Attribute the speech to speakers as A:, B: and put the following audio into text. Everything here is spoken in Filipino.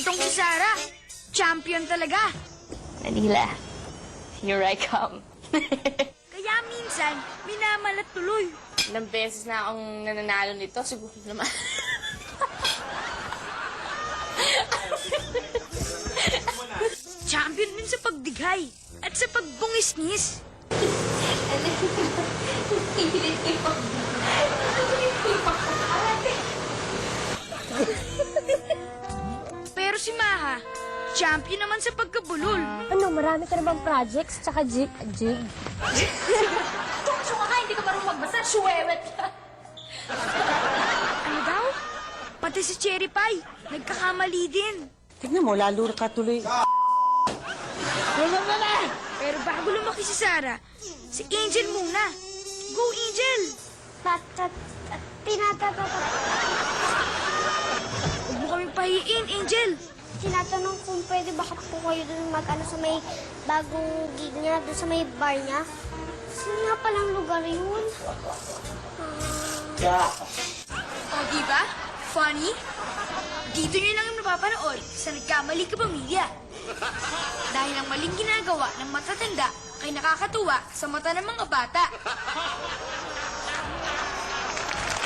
A: itong si Sarah. Champion talaga.
B: Manila, here I come.
A: Kaya minsan, minamalat tuloy.
B: Ilang beses na akong nananalo nito, siguro naman.
A: Champion din sa pagdighay at sa pagbungis-ngis. Pero si Maha, champion naman sa pagkabulol.
C: Ano, marami ka na bang projects tsaka jig? Jig?
B: Tsaka ka, hindi ka marunong magbasa, shuwewet ka.
A: Ano daw? Pati si Cherry Pie, nagkakamali din.
D: Tignan mo, lalo ka tuloy.
A: Pero bago lumaki si Sarah, si Angel muna. Go, Angel!
C: Tatat, tinatatat.
A: Huwag mo kaming pahiin, Angel.
C: Tinatanong kung pwede ba po kayo dun mag-ano sa may bagong gig niya, dun sa may bar niya. Saan nga palang lugar yun?
A: O, di ba? Funny? Dito nyo lang yung napapanood sa Nagkamali Ka Pamilya. Dahil ang maling ginagawa ng matatanda ay nakakatuwa sa mata ng mga bata.